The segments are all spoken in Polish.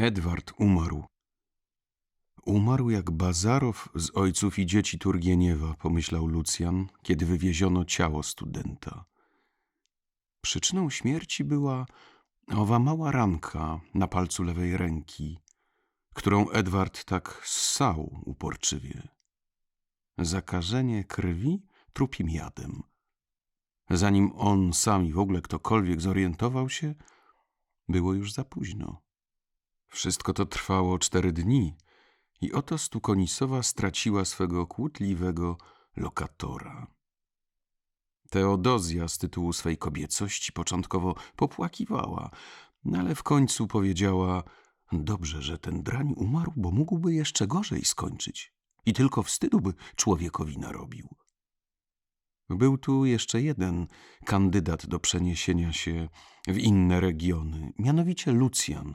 Edward umarł. Umarł jak Bazarow z ojców i dzieci Turgieniewa, pomyślał Lucjan, kiedy wywieziono ciało studenta. Przyczyną śmierci była owa mała ranka na palcu lewej ręki, którą Edward tak ssał uporczywie. Zakażenie krwi trupim jadem. Zanim on sam i w ogóle ktokolwiek zorientował się, było już za późno. Wszystko to trwało cztery dni i oto Stukonisowa straciła swego kłótliwego lokatora. Teodozja z tytułu swej kobiecości początkowo popłakiwała, ale w końcu powiedziała dobrze, że ten drań umarł, bo mógłby jeszcze gorzej skończyć i tylko wstydu by człowiekowi narobił. Był tu jeszcze jeden kandydat do przeniesienia się w inne regiony, mianowicie Lucjan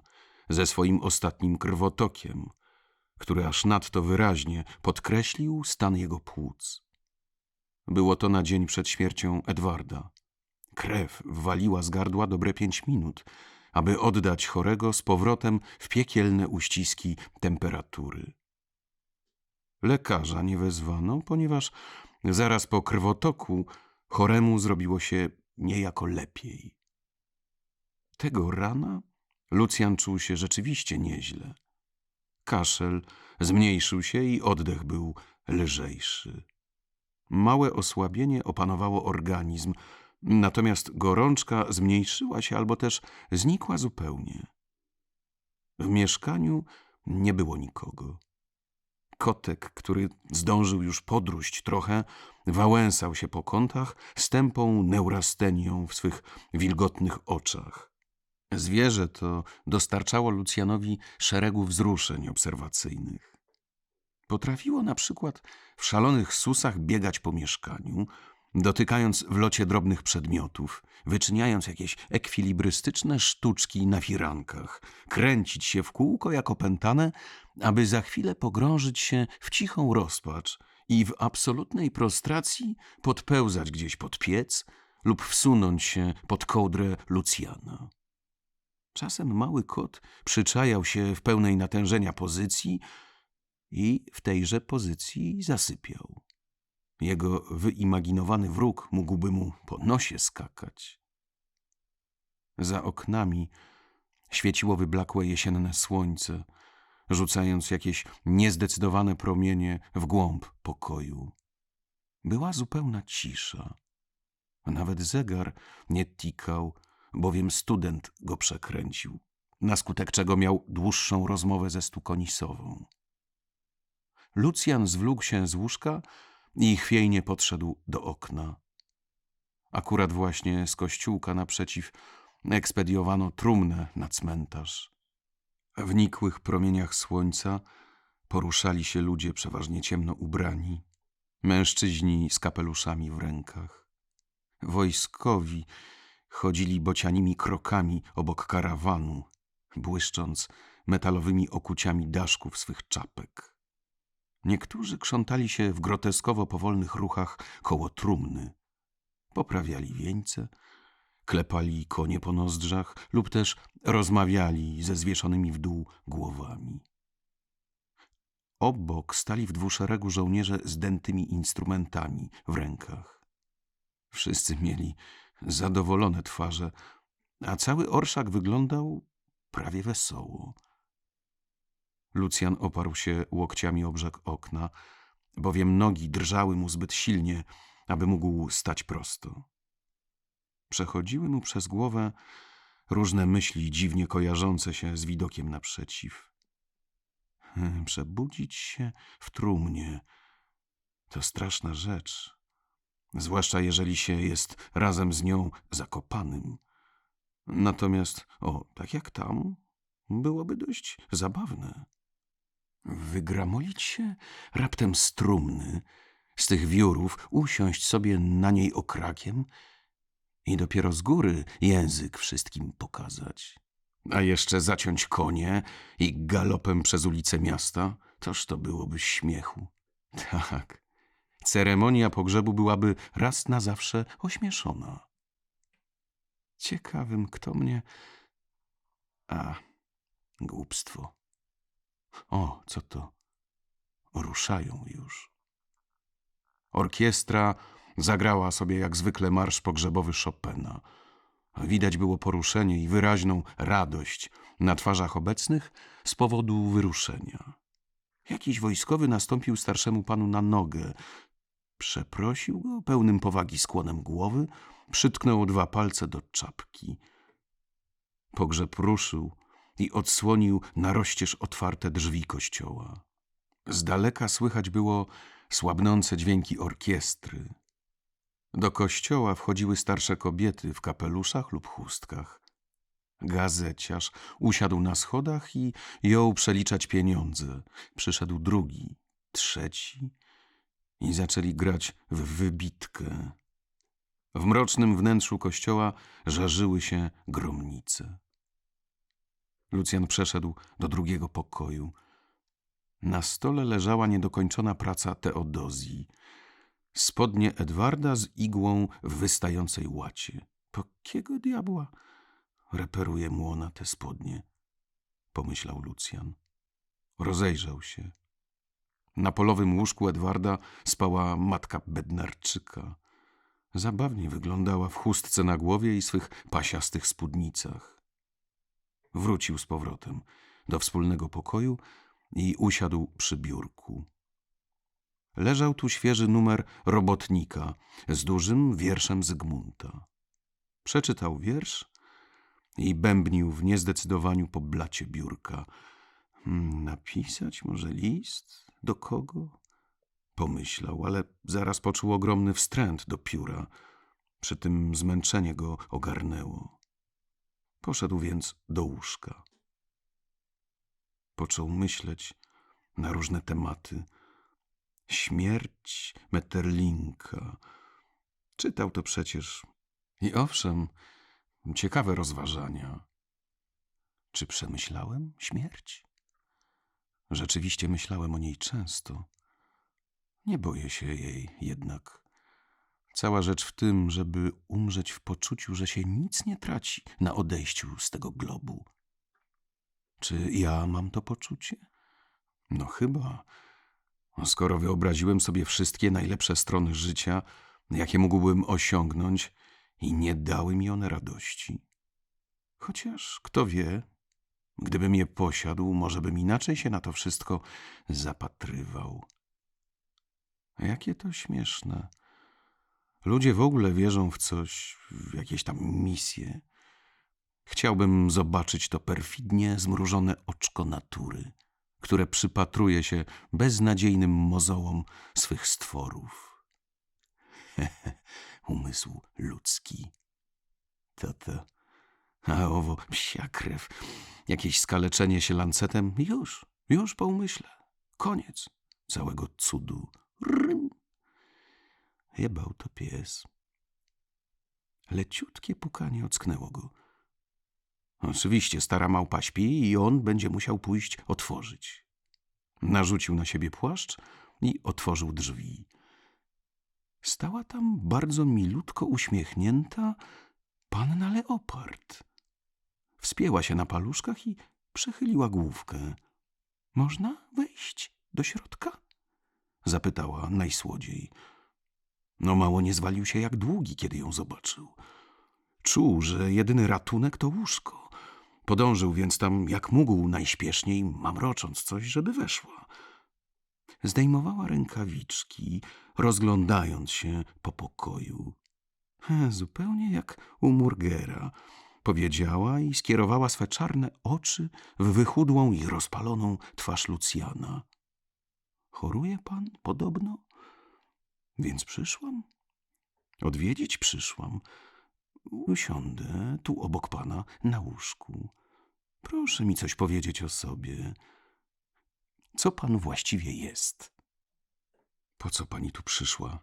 ze swoim ostatnim krwotokiem, który aż nadto wyraźnie podkreślił stan jego płuc. Było to na dzień przed śmiercią Edwarda. Krew waliła z gardła dobre pięć minut, aby oddać chorego z powrotem w piekielne uściski temperatury. Lekarza nie wezwano, ponieważ zaraz po krwotoku choremu zrobiło się niejako lepiej. Tego rana Lucjan czuł się rzeczywiście nieźle. Kaszel zmniejszył się i oddech był lżejszy. Małe osłabienie opanowało organizm, natomiast gorączka zmniejszyła się albo też znikła zupełnie. W mieszkaniu nie było nikogo. Kotek, który zdążył już podróść trochę, wałęsał się po kątach z tępą neurastenią w swych wilgotnych oczach. Zwierzę to dostarczało Lucjanowi szeregu wzruszeń obserwacyjnych. Potrafiło na przykład w szalonych susach biegać po mieszkaniu, dotykając w locie drobnych przedmiotów, wyczyniając jakieś ekwilibrystyczne sztuczki na firankach, kręcić się w kółko jak opętane, aby za chwilę pogrążyć się w cichą rozpacz i w absolutnej prostracji podpełzać gdzieś pod piec lub wsunąć się pod kołdrę Lucjana. Czasem mały kot przyczajał się w pełnej natężenia pozycji i w tejże pozycji zasypiał. Jego wyimaginowany wróg mógłby mu po nosie skakać. Za oknami świeciło wyblakłe jesienne słońce, rzucając jakieś niezdecydowane promienie w głąb pokoju. Była zupełna cisza. Nawet zegar nie tikał, bowiem student go przekręcił, na skutek czego miał dłuższą rozmowę ze Stukonisową. Lucjan zwlókł się z łóżka i chwiejnie podszedł do okna. Akurat właśnie z kościółka naprzeciw ekspediowano trumnę na cmentarz. W nikłych promieniach słońca poruszali się ludzie przeważnie ciemno ubrani, mężczyźni z kapeluszami w rękach. Wojskowi chodzili bocianimi krokami obok karawanu, błyszcząc metalowymi okuciami daszków swych czapek. Niektórzy krzątali się w groteskowo powolnych ruchach koło trumny. Poprawiali wieńce, klepali konie po nozdrzach lub też rozmawiali ze zwieszonymi w dół głowami. Obok stali w dwuszeregu żołnierze z dętymi instrumentami w rękach. Wszyscy mieli zadowolone twarze, a cały orszak wyglądał prawie wesoło. Lucjan oparł się łokciami o brzeg okna, bowiem nogi drżały mu zbyt silnie, aby mógł stać prosto. Przechodziły mu przez głowę różne myśli dziwnie kojarzące się z widokiem naprzeciw. Hmm, przebudzić się w trumnie to straszna rzecz, zwłaszcza jeżeli się jest razem z nią zakopanym. Natomiast, o, tak jak tam, byłoby dość zabawne. Wygramolić się raptem strumny, z tych wiórów usiąść sobie na niej okrakiem i dopiero z góry język wszystkim pokazać. A jeszcze zaciąć konie i galopem przez ulice miasta, toż to byłoby śmiechu. Tak, ceremonia pogrzebu byłaby raz na zawsze ośmieszona. Ciekawym, kto mnie... A, Głupstwo. O, co to? Ruszają już. Orkiestra zagrała sobie jak zwykle marsz pogrzebowy Chopina. Widać było poruszenie i wyraźną radość na twarzach obecnych z powodu wyruszenia. Jakiś wojskowy nastąpił starszemu panu na nogę. Przeprosił go pełnym powagi skłonem głowy, przytknął dwa palce do czapki. Pogrzeb ruszył i odsłonił na rozścież otwarte drzwi kościoła. Z daleka słychać było słabnące dźwięki orkiestry. Do kościoła wchodziły starsze kobiety w kapeluszach lub chustkach. Gazeciarz usiadł na schodach i jął przeliczać pieniądze. Przyszedł drugi, trzeci i zaczęli grać w wybitkę. W mrocznym wnętrzu kościoła żarzyły się gromnice. Lucjan przeszedł do drugiego pokoju. Na stole leżała niedokończona praca Teodozji. Spodnie Edwarda z igłą w wystającej łacie. Po kiego diabła reperuje mu ona te spodnie? Pomyślał Lucjan. Rozejrzał się. Na polowym łóżku Edwarda spała matka Bednarczyka. Zabawnie wyglądała w chustce na głowie i swych pasiastych spódnicach. Wrócił z powrotem do wspólnego pokoju i usiadł przy biurku. Leżał tu świeży numer robotnika z dużym wierszem Zygmunta. Przeczytał wiersz i bębnił w niezdecydowaniu po blacie biurka. Hmm, Napisać może list? Do kogo? Pomyślał, ale zaraz poczuł ogromny wstręt do pióra. Przy tym zmęczenie go ogarnęło. Poszedł więc do łóżka. Począł myśleć na różne tematy. Śmierć Metterlinka. Czytał to przecież. I owszem, ciekawe rozważania. Czy przemyślałem śmierć? Rzeczywiście myślałem o niej często. Nie boję się jej jednak. Cała rzecz w tym, żeby umrzeć w poczuciu, że się nic nie traci na odejściu z tego globu. Czy ja mam to poczucie? No chyba. Skoro wyobraziłem sobie wszystkie najlepsze strony życia, jakie mógłbym osiągnąć, i nie dały mi one radości. Chociaż kto wie, gdybym je posiadł, może bym inaczej się na to wszystko zapatrywał. Jakie to śmieszne. Ludzie w ogóle wierzą w coś, w jakieś tam misje. Chciałbym zobaczyć to perfidnie zmrużone oczko natury, które przypatruje się beznadziejnym mozołom swych stworów. Umysł ludzki. To to. A owo psia krew. Jakieś skaleczenie się lancetem. Już, już po umyśle. Koniec całego cudu. Rym. Jebał to pies. Leciutkie pukanie ocknęło go. Oczywiście stara małpa śpi i on będzie musiał pójść otworzyć. Narzucił na siebie płaszcz i otworzył drzwi. Stała tam bardzo milutko uśmiechnięta panna Leopard. Wspięła się na paluszkach i przechyliła główkę. Można wejść do środka? Zapytała najsłodziej. No mało nie zwalił się jak długi, kiedy ją zobaczył. Czuł, że jedyny ratunek to łóżko. Podążył więc tam jak mógł najśpieszniej, mamrocząc coś, żeby weszła. Zdejmowała rękawiczki, rozglądając się po pokoju. He, zupełnie jak u Murgera, powiedziała i skierowała swe czarne oczy w wychudłą i rozpaloną twarz Lucjana. Choruje pan podobno? Więc przyszłam. Odwiedzić przyszłam. Usiądę tu obok pana na łóżku. Proszę mi coś powiedzieć o sobie. Co pan właściwie jest? Po co pani tu przyszła?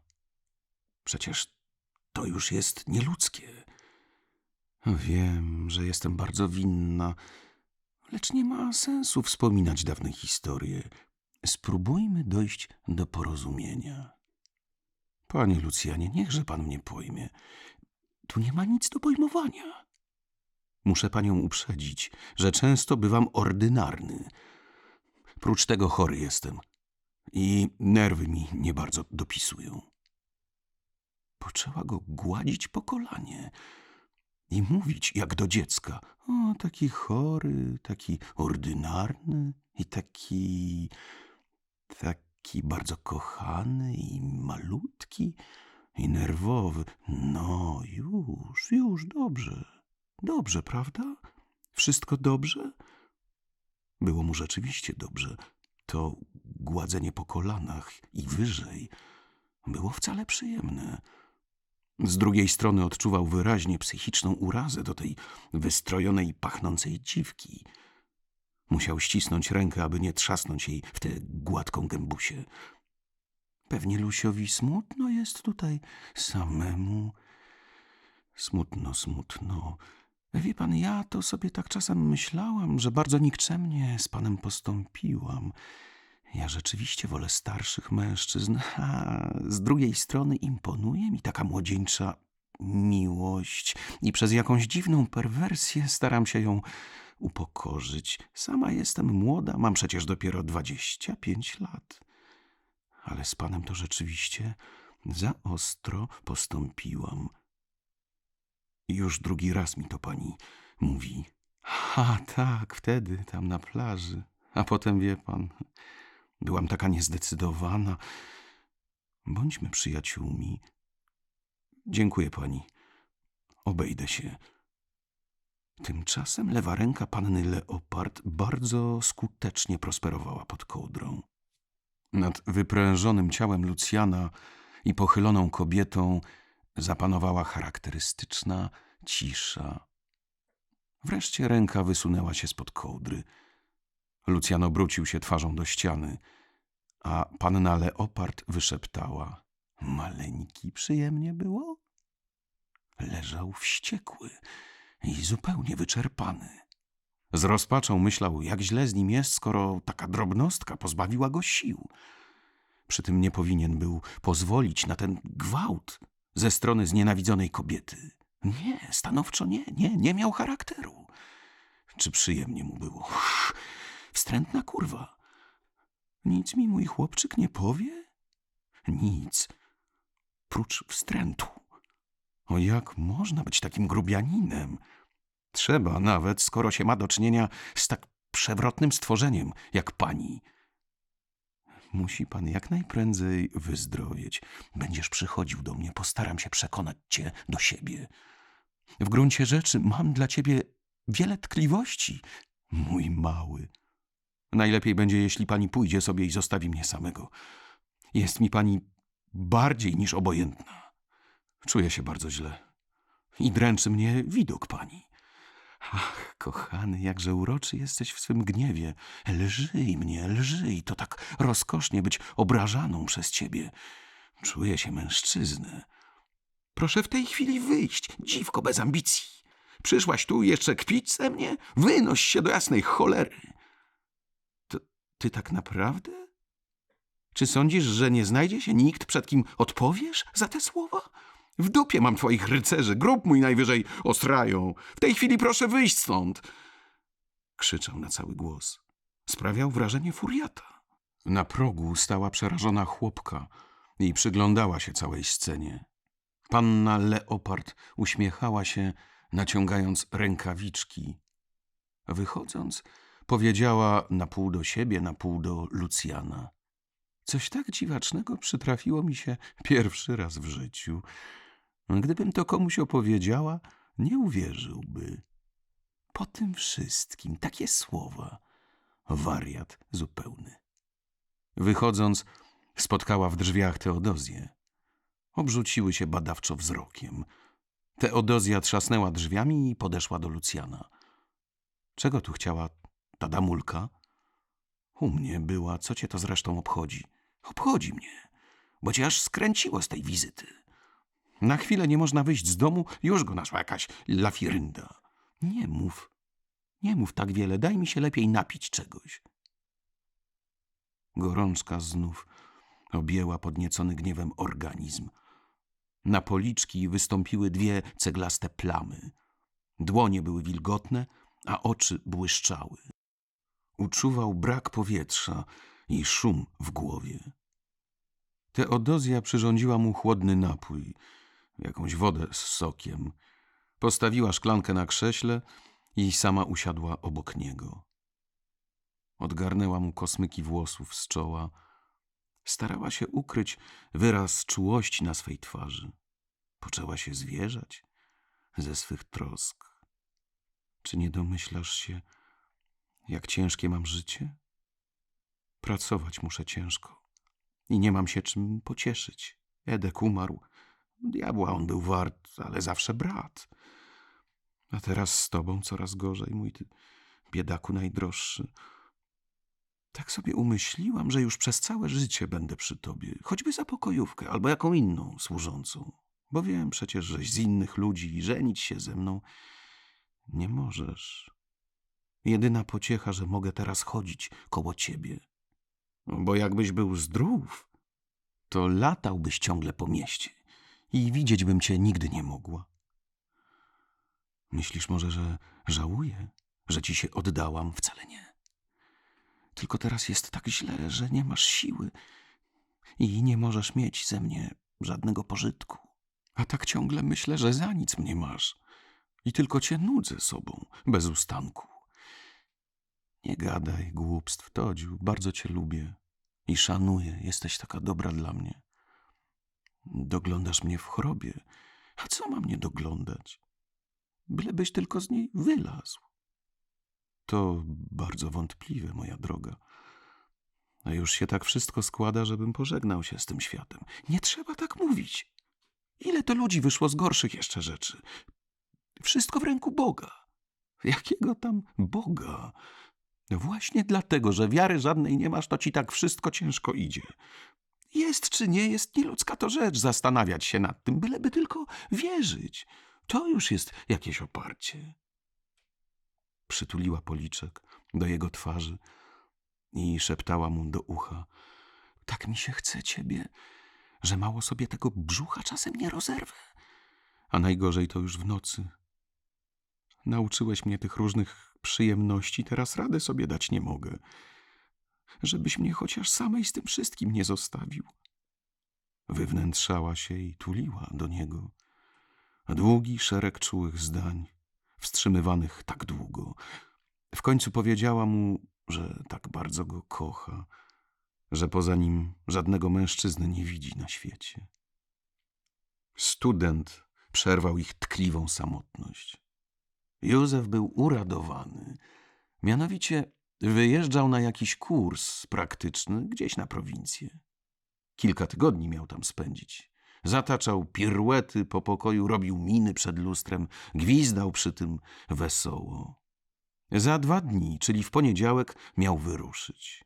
Przecież to już jest nieludzkie. Wiem, że jestem bardzo winna, lecz nie ma sensu wspominać dawne historie. Spróbujmy dojść do porozumienia. Panie Lucjanie, niechże pan mnie pojmie. Tu nie ma nic do pojmowania. Muszę panią uprzedzić, że często bywam ordynarny. Prócz tego chory jestem i nerwy mi nie bardzo dopisują. Poczęła go gładzić po kolanie i mówić jak do dziecka. O, taki chory, taki ordynarny i taki, taki bardzo kochany i malutki i nerwowy. No, już, już, dobrze. Dobrze, prawda? Wszystko dobrze? Było mu rzeczywiście dobrze. To gładzenie po kolanach i wyżej było wcale przyjemne. Z drugiej strony odczuwał wyraźnie psychiczną urazę do tej wystrojonej, pachnącej dziwki. Musiał ścisnąć rękę, aby nie trzasnąć jej w tę gładką gębusie. Pewnie Lusiowi smutno jest tutaj samemu. Smutno, smutno. Wie pan, ja to sobie tak czasem myślałam, że bardzo nikczemnie z panem postąpiłam. Ja rzeczywiście wolę starszych mężczyzn, a z drugiej strony imponuje mi taka młodzieńcza miłość i przez jakąś dziwną perwersję staram się ją upokorzyć. Sama jestem młoda, mam przecież dopiero dwadzieścia pięć lat. Ale z panem to rzeczywiście za ostro postąpiłam. Już drugi raz mi to pani mówi. A tak, wtedy, tam na plaży. A potem wie pan, byłam taka niezdecydowana. Bądźmy przyjaciółmi. Dziękuję pani. Obejdę się. Tymczasem lewa ręka panny Leopard bardzo skutecznie prosperowała pod kołdrą. Nad wyprężonym ciałem Lucjana i pochyloną kobietą zapanowała charakterystyczna cisza. Wreszcie ręka wysunęła się spod kołdry. Lucjan obrócił się twarzą do ściany, a panna Leopard wyszeptała. Maleńki przyjemnie było? Leżał wściekły i zupełnie wyczerpany. Z rozpaczą myślał, jak źle z nim jest, skoro taka drobnostka pozbawiła go sił. Przy tym nie powinien był pozwolić na ten gwałt ze strony znienawidzonej kobiety. Nie, stanowczo nie, nie, nie miał charakteru. Czy przyjemnie mu było? Uff, wstrętna kurwa. Nic mi mój chłopczyk nie powie? Nic. Prócz wstrętu. O jak można być takim grubianinem? Trzeba nawet, skoro się ma do czynienia z tak przewrotnym stworzeniem jak pani. Musi pan jak najprędzej wyzdrowieć. Będziesz przychodził do mnie, postaram się przekonać cię do siebie. W gruncie rzeczy mam dla ciebie wiele tkliwości, mój mały. Najlepiej będzie, jeśli pani pójdzie sobie i zostawi mnie samego. Jest mi pani bardziej niż obojętna. Czuję się bardzo źle. I dręczy mnie widok pani. Ach, kochany, jakże uroczy jesteś w swym gniewie. Lżyj mnie, lżyj. To tak rozkosznie być obrażaną przez ciebie. Czuję się mężczyznę. Proszę w tej chwili wyjść, dziwko bez ambicji. Przyszłaś tu jeszcze kpić ze mnie? Wynoś się do jasnej cholery. Ty tak naprawdę? Czy sądzisz, że nie znajdzie się nikt, przed kim odpowiesz za te słowa? W dupie mam twoich rycerzy, grób mój najwyżej ostrają. W tej chwili proszę wyjść stąd. Krzyczał na cały głos. Sprawiał wrażenie furiata. Na progu stała przerażona chłopka i przyglądała się całej scenie. Panna Leopard uśmiechała się, naciągając rękawiczki. Wychodząc, powiedziała na pół do siebie, na pół do Lucjana. Coś tak dziwacznego przytrafiło mi się pierwszy raz w życiu. Gdybym to komuś opowiedziała, nie uwierzyłby. Po tym wszystkim takie słowa. Wariat zupełny. Wychodząc, spotkała w drzwiach Teodozję. Obrzuciły się badawczo wzrokiem. Teodozja trzasnęła drzwiami i podeszła do Lucjana. Czego tu chciała ta damulka? U mnie była, co cię to zresztą obchodzi? Obchodzi mnie, bo cię aż skręciło z tej wizyty. Na chwilę nie można wyjść z domu, już go naszła jakaś lafirynda. Nie mów, nie mów tak wiele, daj mi się lepiej napić czegoś. Gorączka znów objęła podniecony gniewem organizm. Na policzki wystąpiły dwie ceglaste plamy. Dłonie były wilgotne, a oczy błyszczały. Uczuwał brak powietrza i szum w głowie. Teodozja przyrządziła mu chłodny napój, jakąś wodę z sokiem. Postawiła szklankę na krześle i sama usiadła obok niego. Odgarnęła mu kosmyki włosów z czoła. Starała się ukryć wyraz czułości na swej twarzy. Poczęła się zwierzać ze swych trosk. Czy nie domyślasz się, jak ciężkie mam życie? Pracować muszę ciężko i nie mam się czym pocieszyć. Edek umarł. Diabła on był wart, ale zawsze brat. A teraz z tobą coraz gorzej, mój ty biedaku najdroższy. Tak sobie umyśliłam, że już przez całe życie będę przy tobie, choćby za pokojówkę albo jaką inną służącą. Bo wiem przecież, żeś z innych ludzi i żenić się ze mną nie możesz. Jedyna pociecha, że mogę teraz chodzić koło ciebie. Bo jakbyś był zdrów, to latałbyś ciągle po mieście i widzieć bym cię nigdy nie mogła. Myślisz może, że żałuję, że ci się oddałam? Wcale nie. Tylko teraz jest tak źle, że nie masz siły i nie możesz mieć ze mnie żadnego pożytku. A tak ciągle myślę, że za nic mnie masz i tylko cię nudzę sobą, bez ustanku. Nie gadaj głupstw, Todziu, bardzo cię lubię i szanuję, jesteś taka dobra dla mnie. Doglądasz mnie w chorobie, a co mam nie doglądać? Bylebyś tylko z niej wylazł. To bardzo wątpliwe, moja droga. A już się tak wszystko składa, żebym pożegnał się z tym światem. Nie trzeba tak mówić. Ile to ludzi wyszło z gorszych jeszcze rzeczy? Wszystko w ręku Boga. Jakiego tam Boga? Właśnie dlatego, że wiary żadnej nie masz, to ci tak wszystko ciężko idzie. Jest czy nie jest, nieludzka to rzecz zastanawiać się nad tym, byleby tylko wierzyć. To już jest jakieś oparcie. Przytuliła policzek do jego twarzy i szeptała mu do ucha. Tak mi się chce ciebie, że mało sobie tego brzucha czasem nie rozerwę. A najgorzej to już w nocy. Nauczyłeś mnie tych różnych przyjemności, teraz rady sobie dać nie mogę. Żebyś mnie chociaż samej z tym wszystkim nie zostawił. Wywnętrzała się i tuliła do niego. Długi szereg czułych zdań, wstrzymywanych tak długo. W końcu powiedziała mu, że tak bardzo go kocha, że poza nim żadnego mężczyzny nie widzi na świecie. Student przerwał ich tkliwą samotność. Józef był uradowany. Mianowicie wyjeżdżał na jakiś kurs praktyczny gdzieś na prowincję. Kilka tygodni miał tam spędzić. Zataczał piruety po pokoju, robił miny przed lustrem, gwizdał przy tym wesoło. Za dwa dni, czyli w poniedziałek, miał wyruszyć.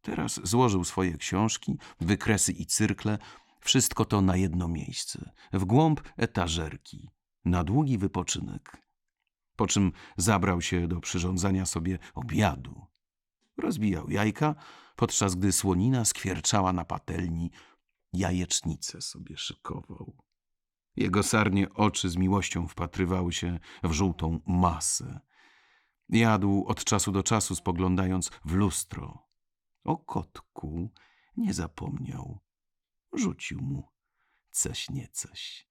Teraz złożył swoje książki, wykresy i cyrkle, wszystko to na jedno miejsce, w głąb etażerki, na długi wypoczynek. Po czym zabrał się do przyrządzania sobie obiadu. Rozbijał jajka, podczas gdy słonina skwierczała na patelni, jajecznicę sobie szykował. Jego sarnie oczy z miłością wpatrywały się w żółtą masę. Jadł od czasu do czasu, spoglądając w lustro. O kotku nie zapomniał. Rzucił mu coś niecoś.